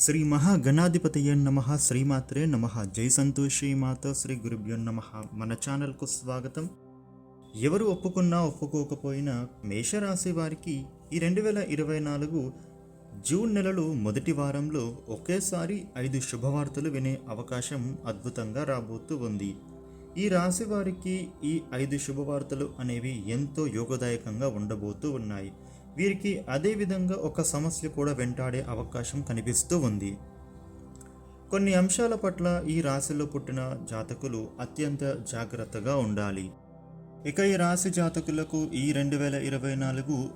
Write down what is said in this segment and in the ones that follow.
శ్రీ మహాగణాధిపతయ నమ శ్రీమాత్రే నమ. జై సంతోషి మాత శ్రీ గురుభ్యో నమ. మన ఛానల్కు స్వాగతం. ఎవరు ఒప్పుకున్నా ఒప్పుకోకపోయినా మేషరాశి వారికి ఈ రెండు వేల ఇరవై నాలుగు జూన్ నెలలో మొదటి వారంలో ఒకేసారి ఐదు శుభవార్తలు వినే అవకాశం అద్భుతంగా రాబోతూ ఉంది. ఈ రాశి వారికి ఈ ఐదు శుభవార్తలు అనేవి ఎంతో యోగదాయకంగా ఉండబోతూ ఉన్నాయి. వీరికి అదేవిధంగా ఒక సమస్య కూడా వెంటాడే అవకాశం కనిపిస్తూ ఉంది. కొన్ని అంశాల పట్ల ఈ రాశిలో పుట్టిన జాతకులు అత్యంత జాగ్రత్తగా ఉండాలి. ఇక ఈ రాశి జాతకులకు ఈ రెండు వేల ఇరవై నాలుగు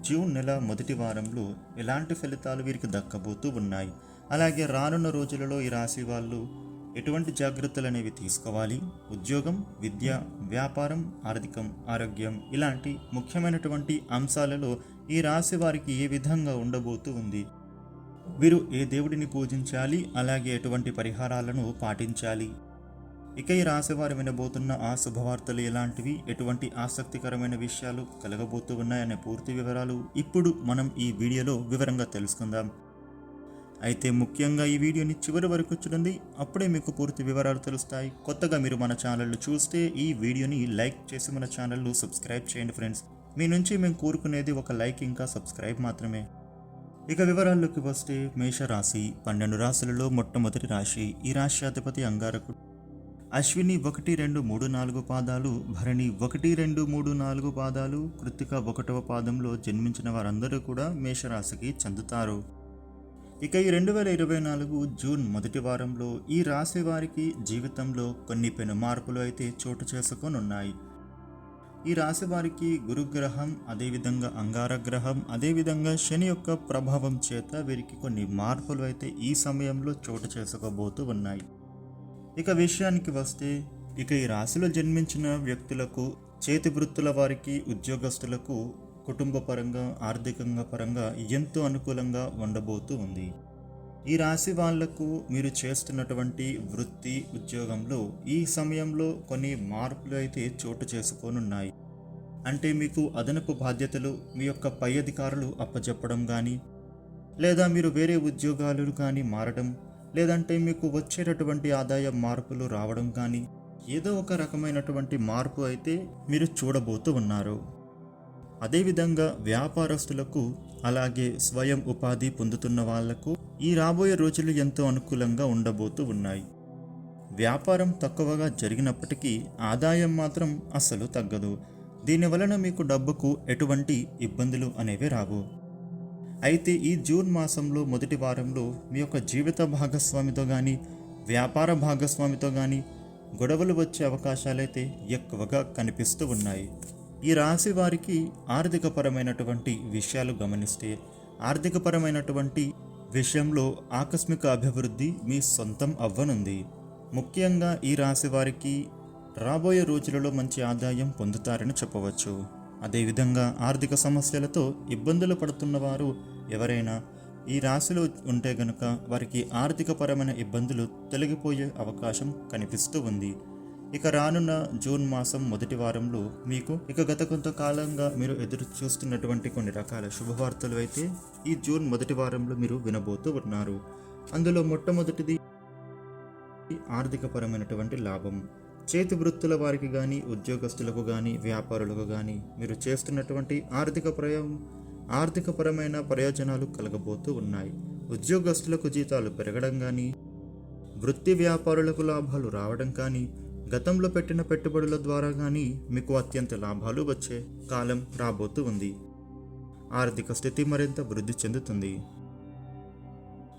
జూన్ నెల మొదటి వారంలో ఎలాంటి ఫలితాలు వీరికి దక్కబోతూ ఉన్నాయి? అలాగే రానున్న రోజులలో ఈ రాశి వాళ్ళు ఎటువంటి జాగ్రత్తలు అనేవి తీసుకోవాలి? ఉద్యోగం విద్య వ్యాపారం ఆర్థికం ఆరోగ్యం ఇలాంటి ముఖ్యమైనటువంటి అంశాలలో ఈ రాశి వారికి ఏ విధంగా ఉండబోతూ ఉంది? వీరు ఏ దేవుడిని పూజించాలి? అలాగే ఎటువంటి పరిహారాలను పాటించాలి? ఇక ఈ రాశివారు వినబోతున్న ఆ శుభవార్తలు ఎలాంటివి? ఎటువంటి ఆసక్తికరమైన విషయాలు కలగబోతూ ఉన్నాయనే పూర్తి వివరాలు ఇప్పుడు మనం ఈ వీడియోలో వివరంగా తెలుసుకుందాం. అయితే ముఖ్యంగా ఈ వీడియోని చివరి వరకు చూడండి. అప్పుడే మీకు పూర్తి వివరాలు తెలుస్తాయి. కొత్తగా మీరు మన ఛానల్ను చూస్తే ఈ వీడియోని లైక్ చేసి మన ఛానల్ను సబ్స్క్రైబ్ చేయండి ఫ్రెండ్స్. మీ నుంచి మేము కోరుకునేది ఒక లైక్ ఇంకా సబ్స్క్రైబ్ మాత్రమే. ఇక వివరాల్లోకి వస్తే మేషరాశి పన్నెండు రాశులలో మొట్టమొదటి రాశి ఈ రాశి అధిపతి అంగారకుడు. అశ్విని ఒకటి రెండు మూడు నాలుగు పాదాలు భరణి ఒకటి రెండు మూడు నాలుగు పాదాలు కృత్తిక ఒకటవ పాదంలో జన్మించిన వారందరూ కూడా మేషరాశికి చెందుతారు. ఇక ఈ రెండు వేల ఇరవై నాలుగు జూన్ మొదటి వారంలో ఈ రాశి వారికి జీవితంలో కొన్ని పెను మార్పులు అయితే చోటు చేసుకొనున్నాయి. ఈ రాశి వారికి గురుగ్రహం అదేవిధంగా అంగారగ్రహం అదేవిధంగా శని యొక్క ప్రభావం చేత వీరికి కొన్ని మార్పులు అయితే ఈ సమయంలో చోటు చేసుకోబోతూ ఉన్నాయి. ఇక విషయానికి వస్తే ఇక ఈ రాశిలో జన్మించిన వ్యక్తులకు చేతి వృత్తుల వారికి ఉద్యోగస్తులకు కుటుంబ పరంగా ఆర్థికంగా పరంగా ఎంతో అనుకూలంగా ఉండబోతూ ఉంది. ఈ రాశి వాళ్ళకు మీరు చేస్తున్నటువంటి వృత్తి ఉద్యోగంలో ఈ సమయంలో కొన్ని మార్పులు అయితే చోటు చేసుకోనున్నాయి. అంటే మీకు అదనపు బాధ్యతలు మీ యొక్క పై అధికారులు అప్పచెప్పడం కానీ లేదా మీరు వేరే ఉద్యోగాలు కానీ మారడం లేదంటే మీకు వచ్చేటటువంటి ఆదాయ మార్పులు రావడం కానీ ఏదో ఒక రకమైనటువంటి మార్పు అయితే మీరు చూడబోతూ ఉన్నారు. అదేవిధంగా వ్యాపారస్తులకు అలాగే స్వయం ఉపాధి పొందుతున్న వాళ్ళకు ఈ రాబోయే రోజులు ఎంతో అనుకూలంగా ఉండబోతూ ఉన్నాయి. వ్యాపారం తక్కువగా జరిగినప్పటికీ ఆదాయం మాత్రం అస్సలు తగ్గదు. దీని వలన మీకు డబ్బుకు ఎటువంటి ఇబ్బందులు అనేవి రావు. అయితే ఈ జూన్ మాసంలో మొదటి వారంలో మీ యొక్క జీవిత భాగస్వామితో కానీ వ్యాపార భాగస్వామితో కానీ గొడవలు వచ్చే అవకాశాలైతే ఎక్కువగా కనిపిస్తూ ఉన్నాయి. ఈ రాశి వారికి ఆర్థికపరమైనటువంటి విషయాలు గమనిస్తే ఆర్థికపరమైనటువంటి విషయంలో ఆకస్మిక అభివృద్ధి మీ సొంతం అవ్వనుంది. ముఖ్యంగా ఈ రాశి వారికి రాబోయే రోజులలో మంచి ఆదాయం పొందుతారని చెప్పవచ్చు. అదేవిధంగా ఆర్థిక సమస్యలతో ఇబ్బందులు పడుతున్న వారు ఎవరైనా ఈ రాశిలో ఉంటే గనుక వారికి ఆర్థికపరమైన ఇబ్బందులు తొలగిపోయే అవకాశం కనిపిస్తూ ఉంది. ఇక రానున్న జూన్ మాసం మొదటి వారంలో మీకు ఇక గత కొంతకాలంగా మీరు ఎదురు చూస్తున్నటువంటి కొన్ని రకాల శుభవార్తలు అయితే ఈ జూన్ మొదటి వారంలో మీరు వినబోతూ ఉన్నారు. అందులో మొట్టమొదటిది ఆర్థికపరమైనటువంటి లాభం. చేతి వృత్తుల వారికి కానీ ఉద్యోగస్తులకు కానీ వ్యాపారులకు కానీ మీరు చేస్తున్నటువంటి ఆర్థిక ప్రయం ఆర్థికపరమైన ప్రయోజనాలు కలగబోతూ ఉన్నాయి. ఉద్యోగస్తులకు జీతాలు పెరగడం కానీ వృత్తి వ్యాపారులకు లాభాలు రావడం కానీ గతంలో పెట్టిన పెట్టుబడుల ద్వారా కానీ మీకు అత్యంత లాభాలు వచ్చే కాలం రాబోతూ ఉంది. ఆర్థిక స్థితి మరింత వృద్ధి చెందుతుంది.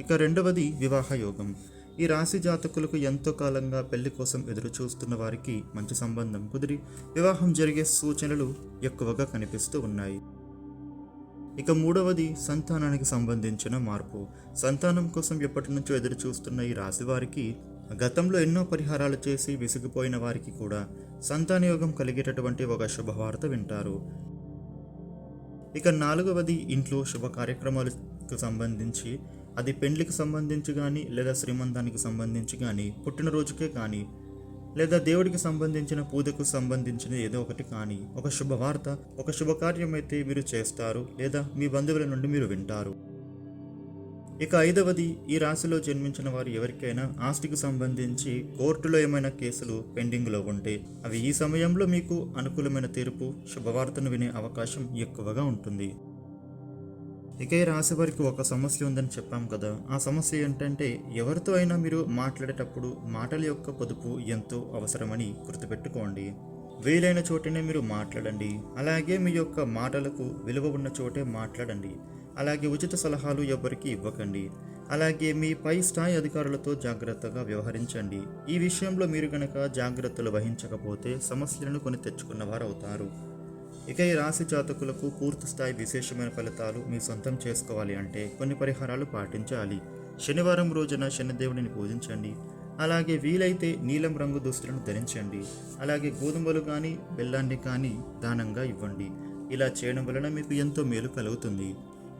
ఇక రెండవది వివాహ యోగం. ఈ రాశి జాతకులకు ఎంతో కాలంగా పెళ్ళి కోసం ఎదురు చూస్తున్న వారికి మంచి సంబంధం కుదిరి వివాహం జరిగే సూచనలు ఎక్కువగా కనిపిస్తూ ఉన్నాయి. ఇక మూడవది సంతానానికి సంబంధించిన మార్పు. సంతానం కోసం ఎప్పటి నుంచో ఎదురు చూస్తున్న ఈ రాశి వారికి గతంలో ఎన్నో పరిహారాలు చేసి విసిగిపోయిన వారికి కూడా సంతానయోగం కలిగేటటువంటి ఒక శుభవార్త వింటారు. ఇక నాలుగవది ఇంట్లో శుభ కార్యక్రమాలకు సంబంధించి అది పెండ్లికి సంబంధించి కానీ లేదా శ్రీమంతానికి సంబంధించి కానీ పుట్టినరోజుకే కానీ లేదా దేవుడికి సంబంధించిన పూజకు సంబంధించిన ఏదో ఒకటి కానీ ఒక శుభవార్త ఒక శుభకార్యం అయితే మీరు చేస్తారు లేదా మీ బంధువుల నుండి మీరు వింటారు. ఇక ఐదవది ఈ రాశిలో జన్మించిన వారు ఎవరికైనా ఆస్తికి సంబంధించి కోర్టులో ఏమైనా కేసులు పెండింగ్లో ఉంటే అవి ఈ సమయంలో మీకు అనుకూలమైన తీర్పు శుభవార్తను వినే అవకాశం ఎక్కువగా ఉంటుంది. ఇక ఈ రాశి వారికి ఒక సమస్య ఉందని చెప్పాం కదా. ఆ సమస్య ఏంటంటే ఎవరితో అయినా మీరు మాట్లాడేటప్పుడు మాటల యొక్క పొదుపు ఎంతో అవసరమని గుర్తుపెట్టుకోండి. వీలైన చోటనే మీరు మాట్లాడండి. అలాగే మీ యొక్క మాటలకు విలువ ఉన్న చోటే మాట్లాడండి. అలాగే ఉచిత సలహాలు ఎవరికి ఇవ్వకండి. అలాగే మీ పై స్థాయి అధికారులతో జాగ్రత్తగా వ్యవహరించండి. ఈ విషయంలో మీరు గనక జాగ్రత్తలు వహించకపోతే సమస్యలను కొని తెచ్చుకున్నవారు అవుతారు ఇక ఈ రాశి జాతకులకు పూర్తి స్థాయి విశేషమైన ఫలితాలు మీ సొంతం చేసుకోవాలి అంటే కొన్ని పరిహారాలు పాటించాలి. శనివారం రోజున శనిదేవుడిని పూజించండి. అలాగే వీలైతే నీలం రంగు దుస్తులను ధరించండి. అలాగే గోధుమలు కానీ బెల్లాన్ని కానీ దానంగా ఇవ్వండి. ఇలా చేయడం వలన మీకు ఎంతో మేలు కలుగుతుంది.